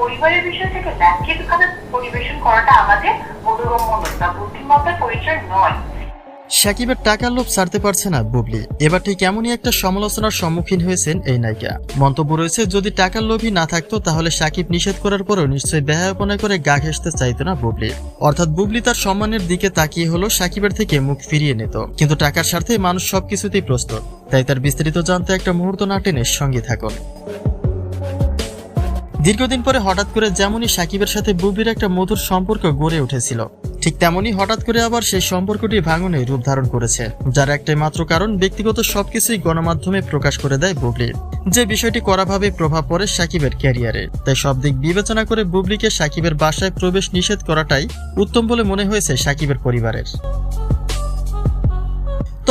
পরিবারের বিষয় থেকে লাঙ্কিতভাবে পরিবেশন করাটা আমাদের বোধগম্য বা বুদ্ধিমত্তার পরিচয় নয়। সাকিবের টাকার লোভ ছাড়তে পারছে না বুবলি। এবার ঠিক এমনই একটা সমালোচনার সম্মুখীন হয়েছেন এই নায়িকা। মন্তব্য রয়েছে, যদি টাকার লোভই না থাকতো, তাহলে সাকিব নিষেধ করার পরেও নিশ্চয়ই ব্যয়াপনা করে গা ঘেসতে চাইতো না বুবলি। অর্থাৎ বুবলি তার সম্মানের দিকে তাকিয়ে হলো সাকিবের থেকে মুখ ফিরিয়ে নিত। কিন্তু টাকার স্বার্থে মানুষ সবকিছুতেই প্রস্তুত, তাই তার বিস্তারিত জানতে একটা মুহূর্ত না টেনে সঙ্গে থাকুন। দীর্ঘদিন পরে হঠাৎ করে যেমনই সাকিবের সাথে বুবলির একটা মধুর সম্পর্ক গড়ে উঠেছিল, ঠিক তেমনই হঠাৎ করে আবার সেই সম্পর্কটি ভাঙনে রূপ ধারণ করেছে, যার একটাই মাত্র কারণ ব্যক্তিগত সবকিছুই গণমাধ্যমে প্রকাশ করে দেয় বুবলি। যে বিষয়টি কড়াভাবে প্রভাব পড়ে সাকিবের ক্যারিয়ারে। তাই সব দিক বিবেচনা করে বুবলিকে সাকিবের বাসায় প্রবেশ নিষেধ করাটাই উত্তম বলে মনে হয়েছে সাকিবের পরিবারের।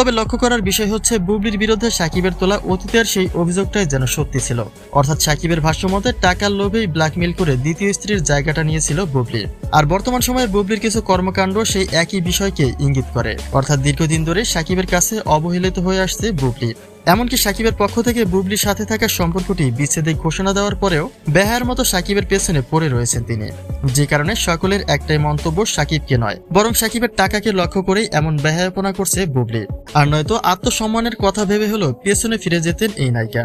তবে লক্ষ্য করার বিষয় হচ্ছে, বুবলির বিরুদ্ধে সাকিবের তোলা অতীতের সেই অভিযোগটাই যেন সত্যি ছিল। অর্থাৎ সাকিবের ভাষ্যমতে, টাকার লোভেই ব্ল্যাকমেল করে দ্বিতীয় স্ত্রীর জায়গাটা নিয়েছিল বুবলি। আর বর্তমান সময়ে বুবলির কিছু কর্মকাণ্ড সেই একই বিষয়কে ইঙ্গিত করে। অর্থাৎ দীর্ঘদিন ধরে সাকিবের কাছে অবহেলিত হয়ে আসছে বুবলি। এমনকি সাকিবের পক্ষ থেকে বুবলির সাথে থাকা সম্পর্কটি বিচ্ছেদে ঘোষণা দেওয়ার পরেও বেহার মতো সাকিবের পেছনে পড়ে রয়েছেন তিনি। যে কারণে সকলের একটাই মন্তব্য সাকিবকে নয়, বরং সাকিবের টাকাকে লক্ষ্য করেই এমন বেহায়াপনা করছে বুবলি। আর নয়তো আত্মসম্মানের কথা ভেবে হলো পেছনে ফিরে যেতেন এই নায়িকা।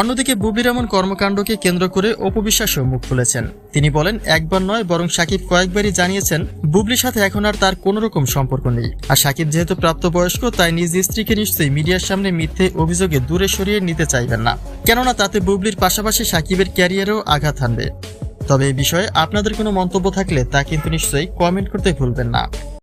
অন্যদিকে বুবলির এমন কর্মকাণ্ডকে কেন্দ্র করে অপবিশ্বাসও মুখ খুলেছেন। তিনি বলেন, একবার নয়, বরং সাকিব কয়েকবারই জানিয়েছেন, বুবলির সাথে এখন আর তার কোনো রকম সম্পর্ক নেই। আর সাকিব যেহেতু প্রাপ্তবয়স্ক, তাই নিজ স্ত্রীকে নিশ্চয়ই মিডিয়ার সামনে মিথ্যে অভিযোগে দূরে সরিয়ে নিতে চাইবেন না। কেননা তাতে বুবলির পাশাপাশি সাকিবের ক্যারিয়ারেও আঘাত হানবে। তবে এই বিষয়ে আপনাদের কোনো মন্তব্য থাকলে তা কিন্তু নিশ্চয়ই কমেন্ট করতে ভুলবেন না।